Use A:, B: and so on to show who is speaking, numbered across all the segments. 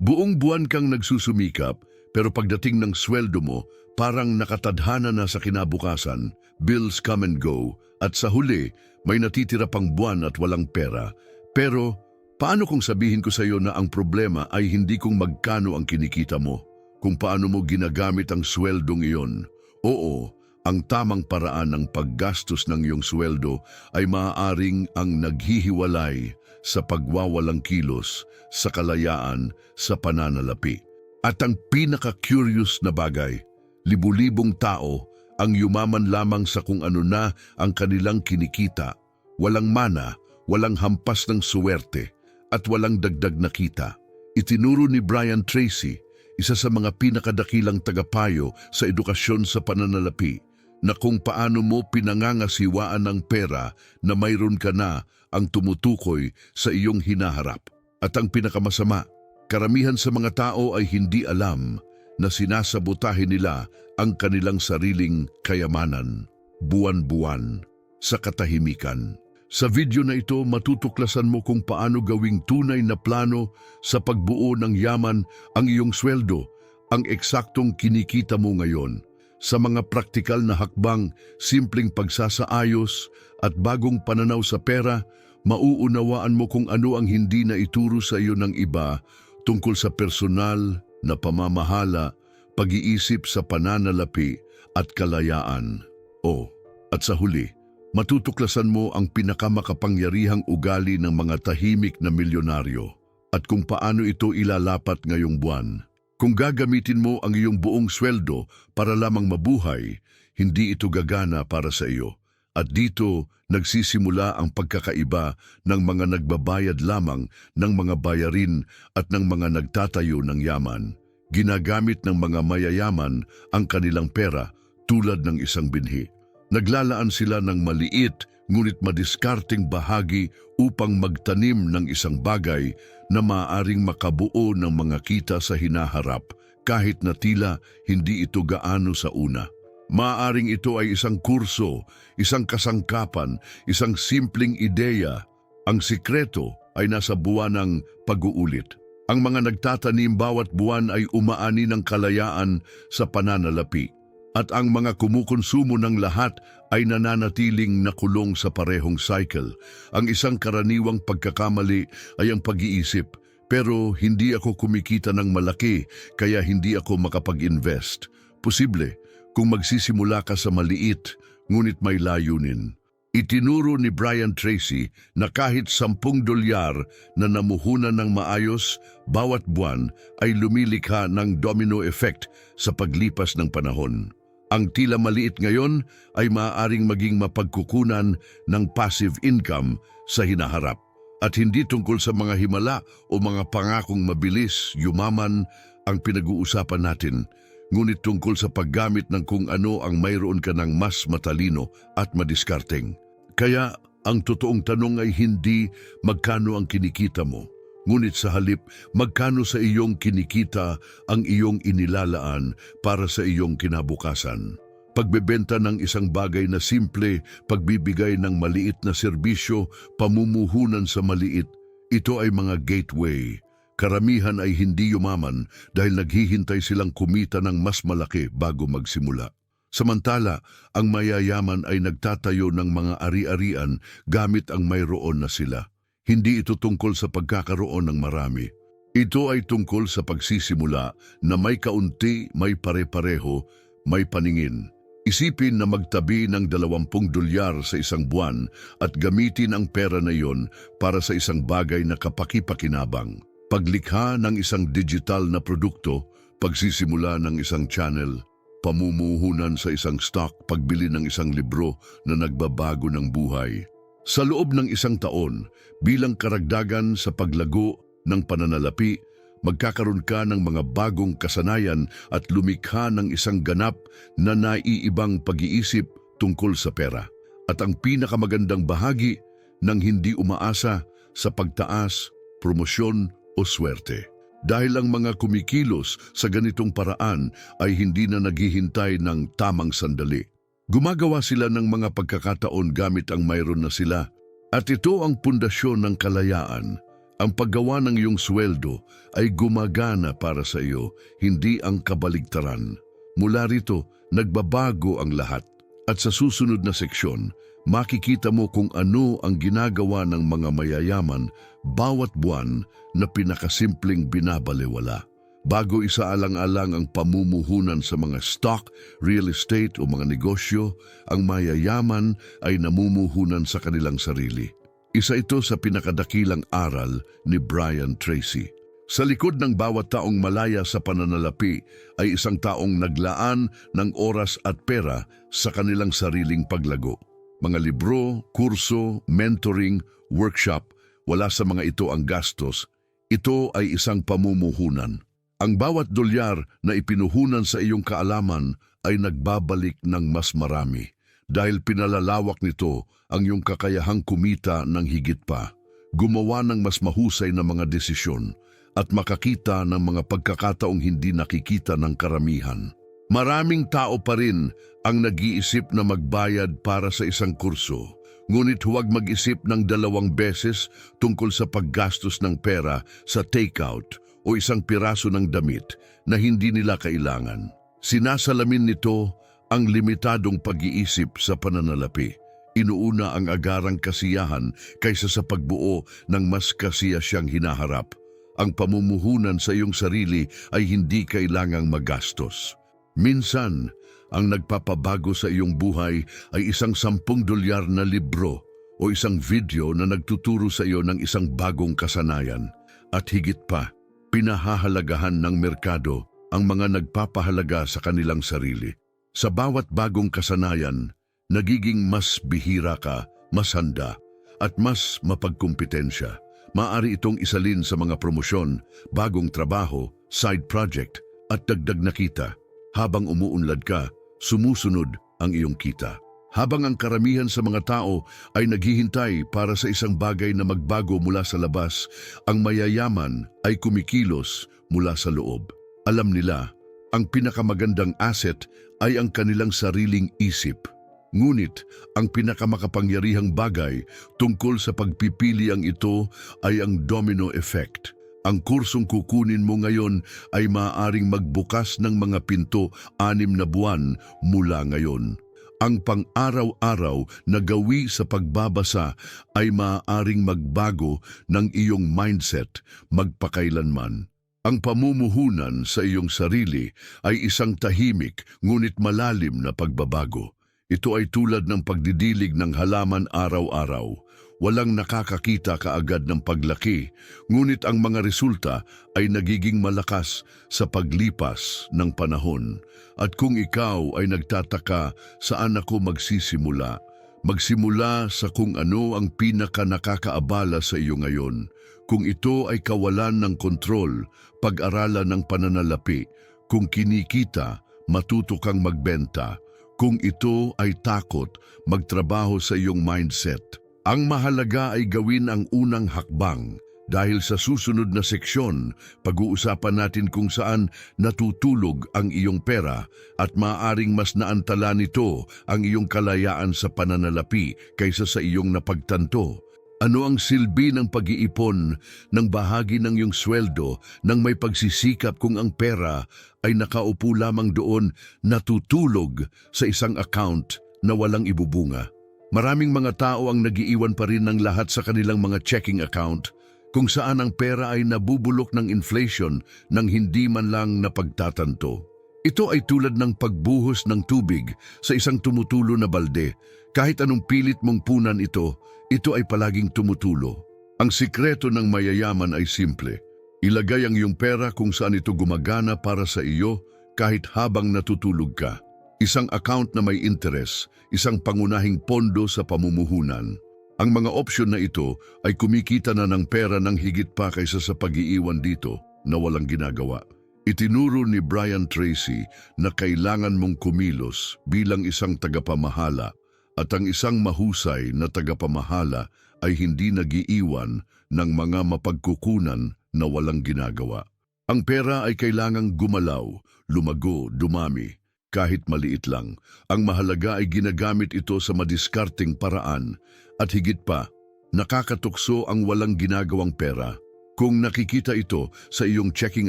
A: Buong buwan kang nagsusumikap, pero pagdating ng sweldo mo, parang nakatadhana na sa kinabukasan, bills come and go, at sa huli, may natitira pang buwan at walang pera. Pero, paano kung sabihin ko sa iyo na ang problema ay hindi kung magkano ang kinikita mo, kung paano mo ginagamit ang sweldong iyon? Oo, ang tamang paraan ng paggastos ng iyong sweldo ay maaaring ang naghihiwalay sa pagwawalang kilos, sa kalayaan, sa pananalapi. At ang pinaka-curious na bagay, libu-libong tao ang yumaman lamang sa kung ano na ang kanilang kinikita, walang mana, walang hampas ng suwerte, at walang dagdag na kita. Itinuro ni Brian Tracy, isa sa mga pinakadakilang tagapayo sa edukasyon sa pananalapi, na kung paano mo pinangangasiwaan ng pera na mayroon ka na ang tumutukoy sa iyong hinaharap. At ang pinakamasama, karamihan sa mga tao ay hindi alam na sinasabotahin nila ang kanilang sariling kayamanan, buwan-buwan, sa katahimikan. Sa video na ito, matutuklasan mo kung paano gawing tunay na plano sa pagbuo ng yaman ang iyong sweldo, ang eksaktong kinikita mo ngayon. Sa mga praktikal na hakbang, simpleng pagsasaayos at bagong pananaw sa pera, mauunawaan mo kung ano ang hindi na ituro sa iyo ng iba tungkol sa personal na pamamahala, pag-iisip sa pananalapi at kalayaan. O, at sa huli, matutuklasan mo ang pinakamakapangyarihang ugali ng mga tahimik na milyonaryo at kung paano ito ilalapat ngayong buwan. Kung gagamitin mo ang iyong buong sweldo para lamang mabuhay, hindi ito gagana para sa iyo. At dito nagsisimula ang pagkakaiba ng mga nagbabayad lamang ng mga bayarin at ng mga nagtatayo ng yaman. Ginagamit ng mga mayayaman ang kanilang pera tulad ng isang binhi. Naglalaan sila ng maliit ngunit madiskarting bahagi upang magtanim ng isang bagay na maaring makabuo ng mga kita sa hinaharap kahit na tila hindi ito gaano sa una. Maaring ito ay isang kurso, isang kasangkapan, isang simpleng ideya. Ang sikreto ay nasa buwan ng pag-uulit. Ang mga nagtatanim bawat buwan ay umaani ng kalayaan sa pananalapi at ang mga kumukonsumo ng lahat ay nananatiling nakulong sa parehong cycle. Ang isang karaniwang pagkakamali ay ang pag-iisip, pero hindi ako kumikita ng malaki kaya hindi ako makapag-invest. Posible kung magsisimula ka sa maliit ngunit may layunin. Itinuro ni Brian Tracy na kahit sampung dolyar na namuhunan ng maayos bawat buwan ay lumilikha ng domino effect sa paglipas ng panahon. Ang tila maliit ngayon ay maaaring maging mapagkukunan ng passive income sa hinaharap. At hindi tungkol sa mga himala o mga pangakong mabilis, yumaman ang pinag-uusapan natin, ngunit tungkol sa paggamit ng kung ano ang mayroon ka ng mas matalino at madiskarteng. Kaya ang totoong tanong ay hindi magkano ang kinikita mo, ngunit sa halip magkano sa iyong kinikita ang iyong inilalaan para sa iyong kinabukasan. Pagbebenta ng isang bagay na simple, pagbibigay ng maliit na serbisyo, pamumuhunan sa maliit, ito ay mga gateway. Karamihan ay hindi yumaman dahil naghihintay silang kumita ng mas malaki bago magsimula. Samantala, ang mayayaman ay nagtatayo ng mga ari-arian gamit ang mayroon na sila. Hindi ito tungkol sa pagkakaroon ng marami. Ito ay tungkol sa pagsisimula na may kaunti, may pare-pareho, may paningin. Isipin na magtabi ng dalawampung dolyar sa isang buwan at gamitin ang pera na iyon para sa isang bagay na kapakipakinabang. Paglikha ng isang digital na produkto, pagsisimula ng isang channel, pamumuhunan sa isang stock, pagbili ng isang libro na nagbabago ng buhay. Sa loob ng isang taon, bilang karagdagan sa paglago ng pananalapi, magkakaroon ka ng mga bagong kasanayan at lumikha ng isang ganap na naiibang pag-iisip tungkol sa pera. At ang pinakamagandang bahagi ng hindi umaasa sa pagtaas, promosyon o swerte. Dahil ang mga kumikilos sa ganitong paraan ay hindi na naghihintay ng tamang sandali. Gumagawa sila ng mga pagkakataon gamit ang mayroon na sila. At ito ang pundasyon ng kalayaan, Ang paggawa ng iyong sweldo ay gumagana para sa iyo, hindi ang kabaligtaran. Mula rito, nagbabago ang lahat. At sa susunod na seksyon, makikita mo kung ano ang ginagawa ng mga mayayaman bawat buwan na pinakasimpleng binabalewala. Bago isaalang-alang ang pamumuhunan sa mga stock, real estate o mga negosyo, ang mayayaman ay namumuhunan sa kanilang sarili. Isa ito sa pinakadakilang aral ni Brian Tracy. Sa likod ng bawat taong malaya sa pananalapi ay isang taong naglaan ng oras at pera sa kanilang sariling paglago. Mga libro, kurso, mentoring, workshop, wala sa mga ito ang gastos. Ito ay isang pamumuhunan. Ang bawat dolyar na ipinuhunan sa iyong kaalaman ay nagbabalik ng mas marami. Dahil pinalalawak nito ang iyong kakayahang kumita ng higit pa, gumawa ng mas mahusay na mga desisyon at makakita ng mga pagkakataong hindi nakikita ng karamihan. Maraming tao pa rin ang nag-iisip na magbayad para sa isang kurso, ngunit huwag mag-isip ng dalawang beses tungkol sa paggastos ng pera sa takeout o isang piraso ng damit na hindi nila kailangan. Sinasalamin nito ang limitadong pag-iisip sa pananalapi. Inuuna ang agarang kasiyahan kaysa sa pagbuo ng mas kasiya siyang hinaharap. Ang pamumuhunan sa iyong sarili ay hindi kailangang magastos. Minsan, ang nagpapabago sa iyong buhay ay isang sampung dolyar na libro o isang video na nagtuturo sa iyo ng isang bagong kasanayan. At higit pa, pinahahalagahan ng merkado ang mga nagpapahalaga sa kanilang sarili. Sa bawat bagong kasanayan, nagiging mas bihira ka, mas handa, at mas mapagkumpetensya. Maari itong isalin sa mga promosyon, bagong trabaho, side project, at dagdag na kita. Habang umuunlad ka, sumusunod ang iyong kita. Habang ang karamihan sa mga tao ay naghihintay para sa isang bagay na magbago mula sa labas, ang mayayaman ay kumikilos mula sa loob. Alam nila, ang pinakamagandang asset ay ang kanilang sariling isip. Ngunit ang pinakamakapangyarihang bagay tungkol sa pagpipili ang ito ay ang domino effect. Ang kursong kukunin mo ngayon ay maaaring magbukas ng mga pinto anim na buwan mula ngayon. Ang pang-araw-araw na gawi sa pagbabasa ay maaaring magbago ng iyong mindset magpakailanman. Ang pamumuhunan sa iyong sarili ay isang tahimik ngunit malalim na pagbabago. Ito ay tulad ng pagdidilig ng halaman araw-araw. Walang nakakakita kaagad ng paglaki, ngunit ang mga resulta ay nagiging malakas sa paglipas ng panahon. At kung ikaw ay nagtataka saan ako magsisimula, magsimula sa kung ano ang pinaka nakakaabala sa iyo ngayon. Kung ito ay kawalan ng kontrol, pag-aralan ng pananalapi, kung kinikita, matuto kang magbenta, kung ito ay takot, magtrabaho sa iyong mindset. Ang mahalaga ay gawin ang unang hakbang dahil sa susunod na seksyon, pag-uusapan natin kung saan natutulog ang iyong pera at maaring mas naantala nito ang iyong kalayaan sa pananalapi kaysa sa iyong napagtanto. Ano ang silbi ng pag-iipon ng bahagi ng iyong sweldo nang may pagsisikap kung ang pera ay nakaupo lamang doon natutulog sa isang account na walang ibubunga? Maraming mga tao ang nagiiwan pa rin ng lahat sa kanilang mga checking account kung saan ang pera ay nabubulok ng inflation nang hindi man lang napagtatanto. Ito ay tulad ng pagbuhos ng tubig sa isang tumutulo na balde. Kahit anong pilit mong punan ito, ito ay palaging tumutulo. Ang sikreto ng mayayaman ay simple. Ilagay ang iyong pera kung saan ito gumagana para sa iyo kahit habang natutulog ka. Isang account na may interest, isang pangunahing pondo sa pamumuhunan. Ang mga opsyon na ito ay kumikita na ng pera ng higit pa kaysa sa pag-iiwan dito na walang ginagawa. Itinuro ni Brian Tracy na kailangan mong kumilos bilang isang tagapamahala at ang isang mahusay na tagapamahala ay hindi nagiiwan ng mga mapagkukunan na walang ginagawa. Ang pera ay kailangang gumalaw, lumago, dumami, kahit maliit lang. Ang mahalaga ay ginagamit ito sa madiskarting paraan at higit pa, nakakatukso ang walang ginagawang pera. Kung nakikita ito sa iyong checking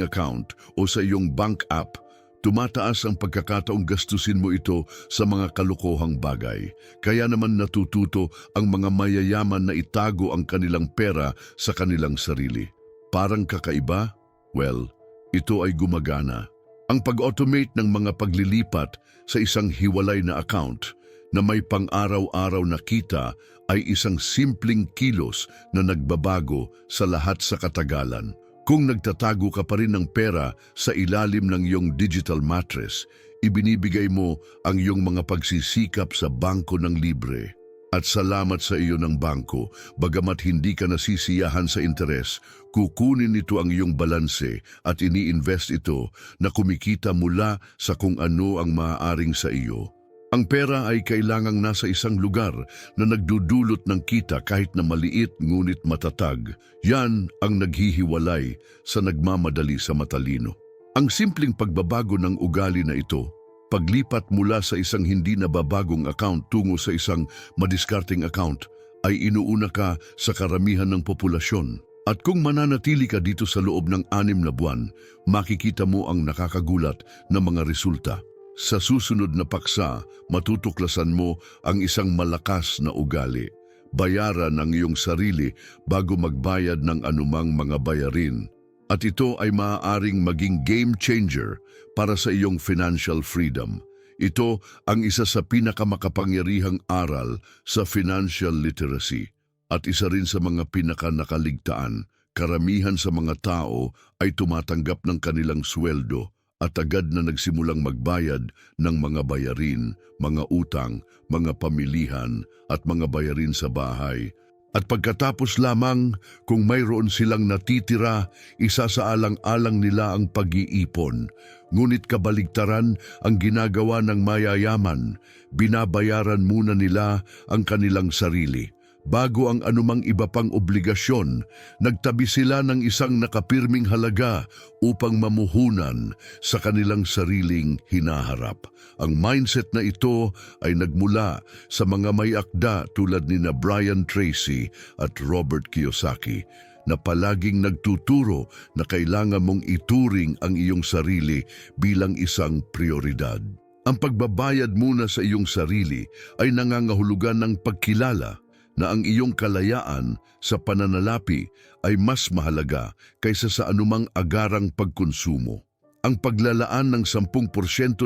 A: account o sa iyong bank app, tumataas ang pagkakataong gastusin mo ito sa mga kalukuhang bagay. Kaya naman natututo ang mga mayayaman na itago ang kanilang pera sa kanilang sarili. Parang kakaiba? Well, ito ay gumagana. Ang pag-automate ng mga paglilipat sa isang hiwalay na account na may pang-araw-araw na kita ay isang simpleng kilos na nagbabago sa lahat sa katagalan. Kung nagtatago ka pa rin ng pera sa ilalim ng iyong digital mattress, ibinibigay mo ang iyong mga pagsisikap sa bangko ng libre. At salamat sa iyo ng bangko, bagamat hindi ka nasisiyahan sa interes, kukunin nito ang iyong balanse at ini-invest ito na kumikita mula sa kung ano ang maaaring sa iyo. Ang pera ay kailangang nasa isang lugar na nagdudulot ng kita kahit na maliit ngunit matatag. Yan ang naghihiwalay sa nagmamadali sa matalino. Ang simpleng pagbabago ng ugali na ito, paglipat mula sa isang hindi nababagong account tungo sa isang madiskarting account, ay inuuna ka sa karamihan ng populasyon. At kung mananatili ka dito sa loob ng anim na buwan, makikita mo ang nakakagulat na mga resulta. Sa susunod na paksa, matutuklasan mo ang isang malakas na ugali. Bayaran ang iyong sarili bago magbayad ng anumang mga bayarin. At ito ay maaaring maging game changer para sa iyong financial freedom. Ito ang isa sa pinakamakapangyarihang aral sa financial literacy at isa rin sa mga pinakanakaligtaan. Karamihan sa mga tao ay tumatanggap ng kanilang sweldo at agad na nagsimulang magbayad ng mga bayarin, mga utang, mga pamilihan at mga bayarin sa bahay. At pagkatapos lamang, kung mayroon silang natitira, isa sa alang-alang nila ang pag-iipon. Ngunit kabaligtaran ang ginagawa ng mayayaman, binabayaran muna nila ang kanilang sarili. Bago ang anumang iba pang obligasyon, nagtabi sila ng isang nakapirming halaga upang mamuhunan sa kanilang sariling hinaharap. Ang mindset na ito ay nagmula sa mga may akda tulad ni na Brian Tracy at Robert Kiyosaki na palaging nagtuturo na kailangan mong ituring ang iyong sarili bilang isang prioridad. Ang pagbabayad muna sa iyong sarili ay nangangahulugan ng pagkilala na ang iyong kalayaan sa pananalapi ay mas mahalaga kaysa sa anumang agarang pagkonsumo. Ang paglalaan ng 10%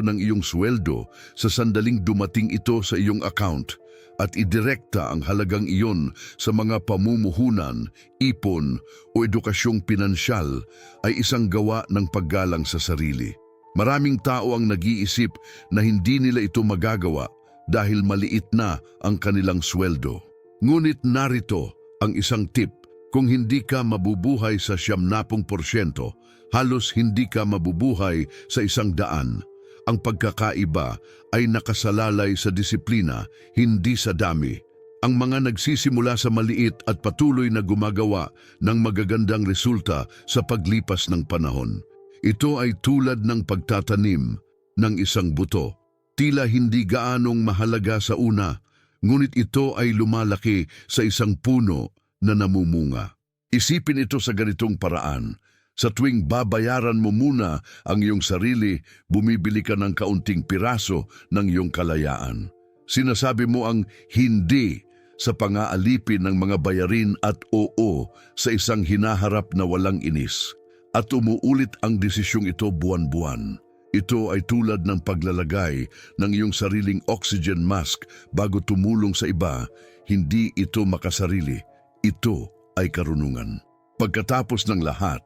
A: ng iyong sweldo sa sandaling dumating ito sa iyong account at idirekta ang halagang iyon sa mga pamumuhunan, ipon o edukasyong pinansyal ay isang gawa ng paggalang sa sarili. Maraming tao ang nag-iisip na hindi nila ito magagawa dahil maliit na ang kanilang sweldo. Ngunit narito ang isang tip. Kung hindi ka mabubuhay sa siyamnapong porsyento, halos hindi ka mabubuhay sa isang daan. Ang pagkakaiba ay nakasalalay sa disiplina, hindi sa dami. Ang mga nagsisimula sa maliit at patuloy na gumagawa ng magagandang resulta sa paglipas ng panahon. Ito ay tulad ng pagtatanim ng isang buto. Tila hindi gaanong mahalaga sa una, ngunit ito ay lumalaki sa isang puno na namumunga. Isipin ito sa ganitong paraan. Sa tuwing babayaran mo muna ang iyong sarili, bumibili ka ng kaunting piraso ng iyong kalayaan. Sinasabi mo ang hindi sa pangaalipin ng mga bayarin at oo sa isang hinaharap na walang inis. At umuulit ang desisyong ito buwan-buwan. Ito ay tulad ng paglalagay ng iyong sariling oxygen mask bago tumulong sa iba, hindi ito makasarili. Ito ay karunungan. Pagkatapos ng lahat,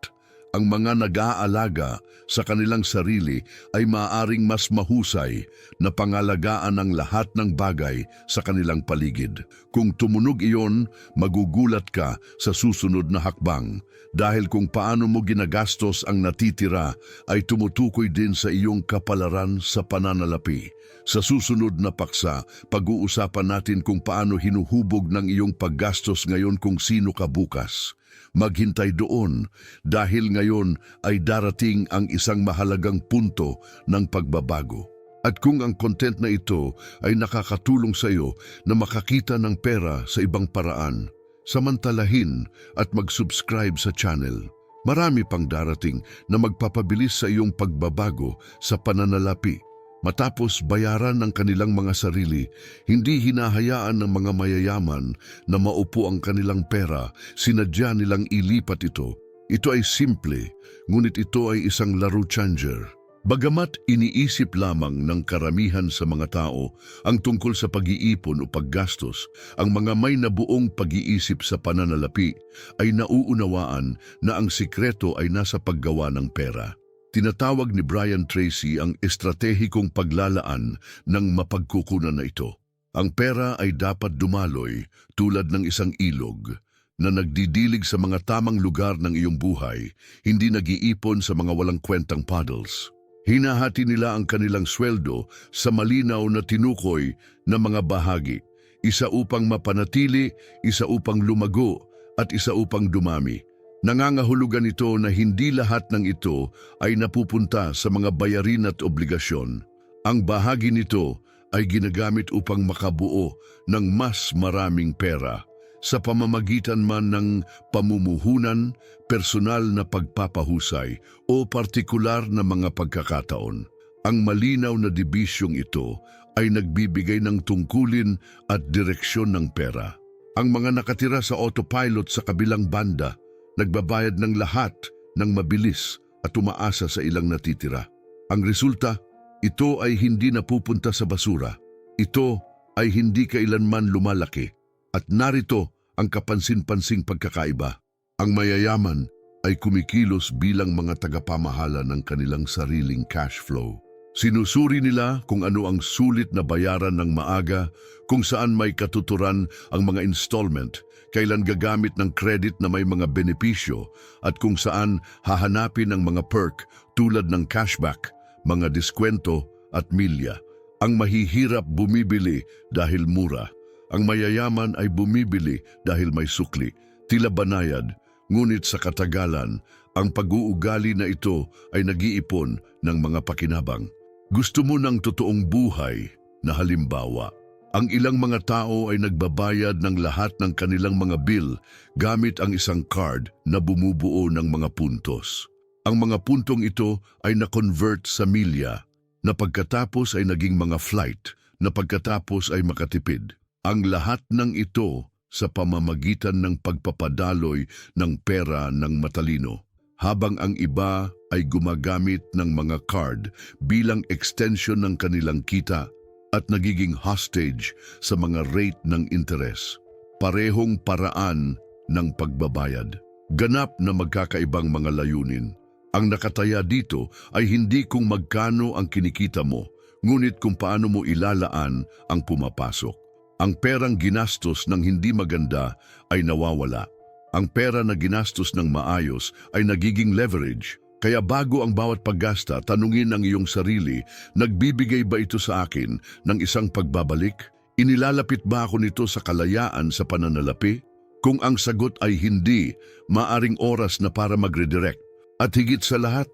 A: ang mga nag-aalaga sa kanilang sarili ay maaaring mas mahusay na pangalagaan ang lahat ng bagay sa kanilang paligid. Kung tumunog iyon, magugulat ka sa susunod na hakbang dahil kung paano mo ginagastos ang natitira ay tumutukoy din sa iyong kapalaran sa pananalapi. Sa susunod na paksa, pag-uusapan natin kung paano hinuhubog ng iyong paggastos ngayon kung sino ka bukas. Maghintay doon dahil ngayon ay darating ang isang mahalagang punto ng pagbabago. At kung ang content na ito ay nakakatulong sa iyo na makakita ng pera sa ibang paraan, samantalahin at mag-subscribe sa channel. Marami pang darating na magpapabilis sa iyong pagbabago sa pananalapi. Matapos bayaran ng kanilang mga sarili, hindi hinahayaan ng mga mayayaman na maupo ang kanilang pera, sinadya nilang ilipat ito. Ito ay simple, ngunit ito ay isang laro changer. Bagamat iniisip lamang ng karamihan sa mga tao ang tungkol sa pag-iipon o paggastos, ang mga may nabuong pag-iisip sa pananalapi ay nauunawaan na ang sikreto ay nasa paggawa ng pera. Tinatawag ni Brian Tracy ang estratehikong paglalaan ng mapagkukunan na ito. Ang pera ay dapat dumaloy tulad ng isang ilog na nagdidilig sa mga tamang lugar ng iyong buhay, hindi nag-iipon sa mga walang kwentang puddles. Hinahati nila ang kanilang sweldo sa malinaw na tinukoy na mga bahagi, isa upang mapanatili, isa upang lumago, at isa upang dumami. Nangangahulugan ito na hindi lahat ng ito ay napupunta sa mga bayarin at obligasyon. Ang bahagi nito ay ginagamit upang makabuo ng mas maraming pera sa pamamagitan man ng pamumuhunan, personal na pagpapahusay o partikular na mga pagkakataon. Ang malinaw na dibisyong ito ay nagbibigay ng tungkulin at direksyon ng pera. Ang mga nakatira sa autopilot sa kabilang banda, nagbabayad ng lahat ng mabilis at umaasa sa ilang natitira. Ang resulta, ito ay hindi napupunta sa basura. Ito ay hindi kailanman lumalaki. At narito ang kapansin-pansing pagkakaiba. Ang mayayaman ay kumikilos bilang mga tagapamahala ng kanilang sariling cash flow. Sinusuri nila kung ano ang sulit na bayaran ng maaga, kung saan may katuturan ang mga installment, kailan gagamit ng credit na may mga benepisyo, at kung saan hahanapin ang mga perk tulad ng cashback, mga diskwento at milya. Ang mahihirap bumibili dahil mura. Ang mayayaman ay bumibili dahil may sukli, tila banayad, ngunit sa katagalan, ang pag-uugali na ito ay nag-iipon ng mga pakinabang. Gusto mo ng totoong buhay na halimbawa. Ang ilang mga tao ay nagbabayad ng lahat ng kanilang mga bill gamit ang isang card na bumubuo ng mga puntos. Ang mga puntong ito ay na-convert sa milya na pagkatapos ay naging mga flight na pagkatapos ay makatipid. Ang lahat ng ito sa pamamagitan ng pagpapadaloy ng pera ng matalino, habang ang iba ay gumagamit ng mga card bilang extension ng kanilang kita at nagiging hostage sa mga rate ng interes. Parehong paraan ng pagbabayad. Ganap na magkakaibang mga layunin. Ang nakataya dito ay hindi kung magkano ang kinikita mo, ngunit kung paano mo ilalaan ang pumapasok. Ang perang ginastos ng hindi maganda ay nawawala. Ang pera na ginastos ng maayos ay nagiging leverage. Kaya bago ang bawat paggasta, tanungin ang iyong sarili, nagbibigay ba ito sa akin ng isang pagbabalik? Inilalapit ba ako nito sa kalayaan sa pananalapi? Kung ang sagot ay hindi, maaring oras na para mag-redirect. At higit sa lahat,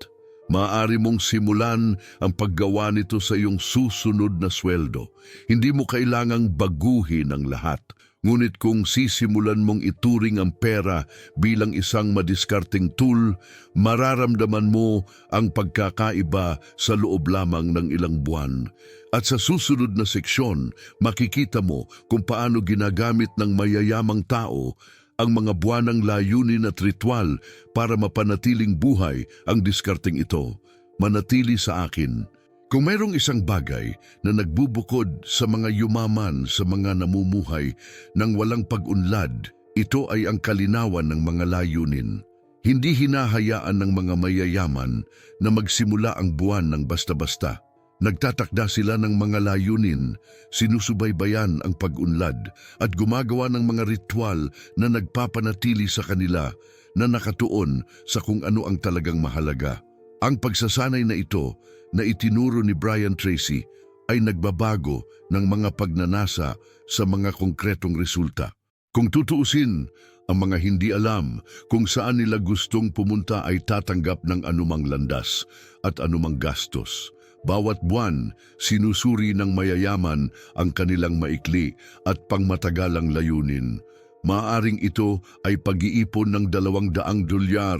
A: Maaari mong simulan ang paggawa nito sa iyong susunod na sweldo. Hindi mo kailangang baguhin ang lahat. Ngunit kung sisimulan mong ituring ang pera bilang isang madiskarting tool, mararamdaman mo ang pagkakaiba sa loob lamang ng ilang buwan. At sa susunod na seksyon, makikita mo kung paano ginagamit ng mayayamang tao ang mga buwanang layunin at ritual para mapanatiling buhay ang diskarting ito, manatili sa akin. Kung mayroong isang bagay na nagbubukod sa mga yumaman sa mga namumuhay ng walang pag-unlad, ito ay ang kalinawan ng mga layunin. Hindi hinahayaan ng mga mayayaman na magsimula ang buwan ng basta-basta. Nagtatakda sila ng mga layunin, sinusubaybayan ang pag-unlad at gumagawa ng mga ritual na nagpapanatili sa kanila na nakatuon sa kung ano ang talagang mahalaga. Ang pagsasanay na ito na itinuro ni Brian Tracy ay nagbabago ng mga pagnanasa sa mga konkretong resulta. Kung tutuusin, ang mga hindi alam kung saan nila gustong pumunta ay tatanggap ng anumang landas at anumang gastos. Bawat buwan, sinusuri ng mayayaman ang kanilang maikli at pangmatagalang layunin. Maaring ito ay pag-iipon ng dalawang daang dolyar,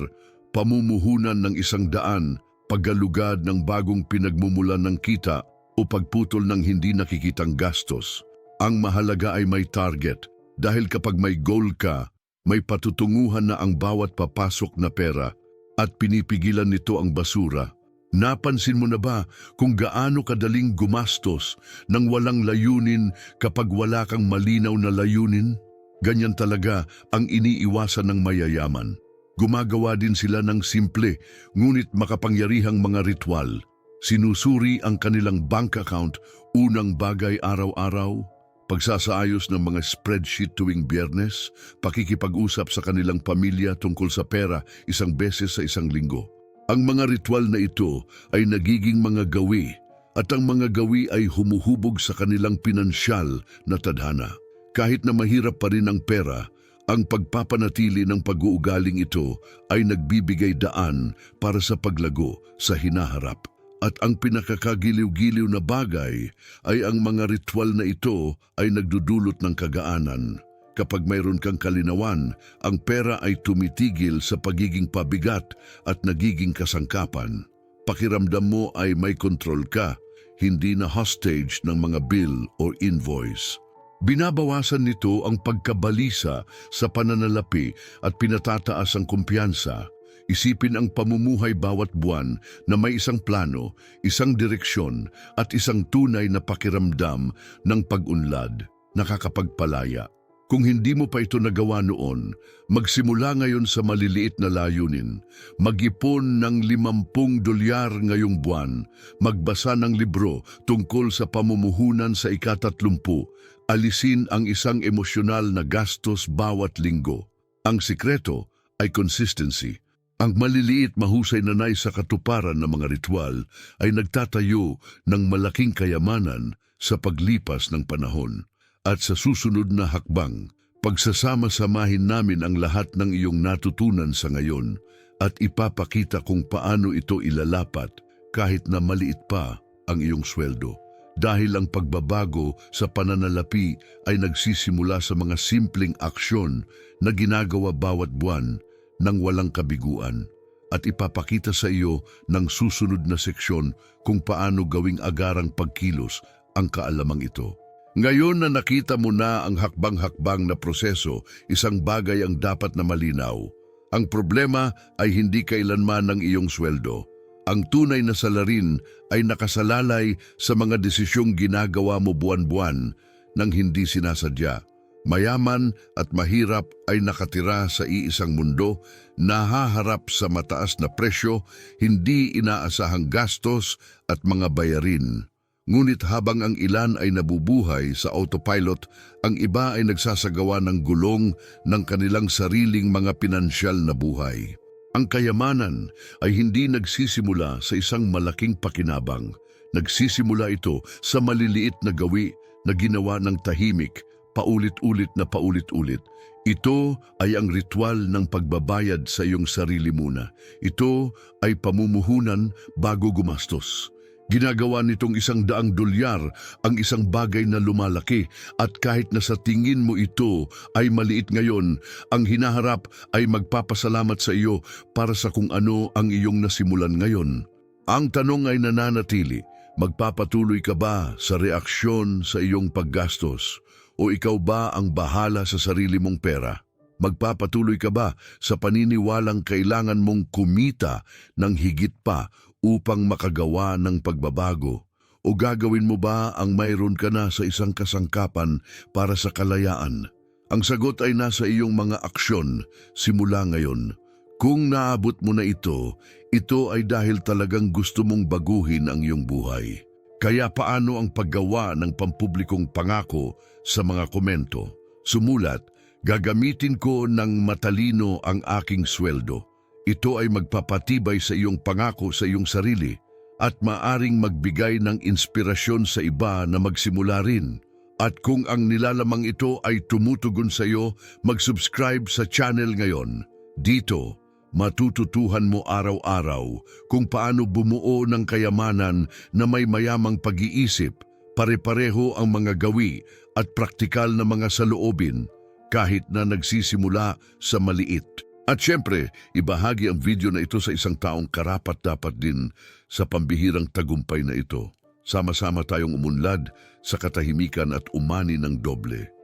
A: pamumuhunan ng isang daan, paggalugad ng bagong pinagmumulan ng kita o pagputol ng hindi nakikitang gastos. Ang mahalaga ay may target dahil kapag may goal ka, may patutunguhan na ang bawat papasok na pera at pinipigilan nito ang basura. Napansin mo na ba kung gaano kadaling gumastos nang walang layunin kapag wala kang malinaw na layunin? Ganyan talaga ang iniiwasan ng mayayaman. Gumagawa din sila ng simple ngunit makapangyarihang mga ritual. Sinusuri ang kanilang bank account unang bagay araw-araw, pagsasaayos ng mga spreadsheet tuwing biyernes, pakikipag-usap sa kanilang pamilya tungkol sa pera isang beses sa isang linggo. Ang mga ritual na ito ay nagiging mga gawi at ang mga gawi ay humuhubog sa kanilang pinansyal na tadhana. Kahit na mahirap pa rin ang pera, ang pagpapanatili ng pag-uugaling ito ay nagbibigay daan para sa paglago sa hinaharap. At ang pinakakagiliw-giliw na bagay ay ang mga ritual na ito ay nagdudulot ng kagaanan. Kapag mayroon kang kalinawan, ang pera ay tumitigil sa pagiging pabigat at nagiging kasangkapan. Pakiramdam mo ay may kontrol ka, hindi na hostage ng mga bill or invoice. Binabawasan nito ang pagkabalisa sa pananalapi at pinatataas ang kumpiyansa. Isipin ang pamumuhay bawat buwan na may isang plano, isang direksyon at isang tunay na pakiramdam ng pag-unlad, nakakapagpalaya. Kung hindi mo pa ito nagawa noon, magsimula ngayon sa maliliit na layunin. Mag-ipon ng limampung dolyar ngayong buwan. Magbasa ng libro tungkol sa pamumuhunan sa ikatatlumpu. Alisin ang isang emosyonal na gastos bawat linggo. Ang sikreto ay consistency. Ang maliliit mahusay na nais sa katuparan ng mga ritual ay nagtatayo ng malaking kayamanan sa paglipas ng panahon. At sa susunod na hakbang, pagsasama-samahin namin ang lahat ng iyong natutunan sa ngayon at ipapakita kung paano ito ilalapat kahit na maliit pa ang iyong sweldo. Dahil ang pagbabago sa pananalapi ay nagsisimula sa mga simpleng aksyon na ginagawa bawat buwan ng walang kabiguan at ipapakita sa iyo ng susunod na seksyon kung paano gawing agarang pagkilos ang kaalamang ito. Ngayon na nakita mo na ang hakbang-hakbang na proseso, isang bagay ang dapat na malinaw. Ang problema ay hindi kailanman ng iyong sweldo. Ang tunay na salarin ay nakasalalay sa mga desisyong ginagawa mo buwan-buwan nang hindi sinasadya. Mayaman at mahirap ay nakatira sa iisang mundo, nahaharap sa mataas na presyo, hindi inaasahang gastos at mga bayarin. Ngunit habang ang ilan ay nabubuhay sa autopilot, ang iba ay nagsasagawa ng gulong ng kanilang sariling mga pinansyal na buhay. Ang kayamanan ay hindi nagsisimula sa isang malaking pakinabang. Nagsisimula ito sa maliliit na gawi na ginawa ng tahimik, paulit-ulit na paulit-ulit. Ito ay ang ritual ng pagbabayad sa iyong sarili muna. Ito ay pamumuhunan bago gumastos. Ginagawa nitong isang daang dolyar ang isang bagay na lumalaki at kahit na sa tingin mo ito ay maliit ngayon, ang hinaharap ay magpapasalamat sa iyo para sa kung ano ang iyong nasimulan ngayon. Ang tanong ay nananatili, magpapatuloy ka ba sa reaksyon sa iyong paggastos o ikaw ba ang bahala sa sarili mong pera? Magpapatuloy ka ba sa paniniwalang kailangan mong kumita ng higit pa upang makagawa ng pagbabago? O gagawin mo ba ang mayroon ka na sa isang kasangkapan para sa kalayaan? Ang sagot ay nasa iyong mga aksyon simula ngayon. Kung naabot mo na ito, ito ay dahil talagang gusto mong baguhin ang iyong buhay. Kaya paano ang paggawa ng pampublikong pangako sa mga komento? Sumulat, gagamitin ko ng matalino ang aking sweldo. Ito ay magpapatibay sa iyong pangako sa iyong sarili at maaring magbigay ng inspirasyon sa iba na magsimula rin. At kung ang nilalamang ito ay tumutugon sa iyo, mag-subscribe sa channel ngayon. Dito, matututuhan mo araw-araw kung paano bumuo ng kayamanan na may mayamang pag-iisip, pare-pareho ang mga gawi at praktikal na mga saloobin. kahit na nagsisimula sa maliit. At syempre, ibahagi ang video na ito sa isang taong karapat dapat din sa pambihirang tagumpay na ito. Sama-sama tayong umunlad sa katahimikan at umani ng doble.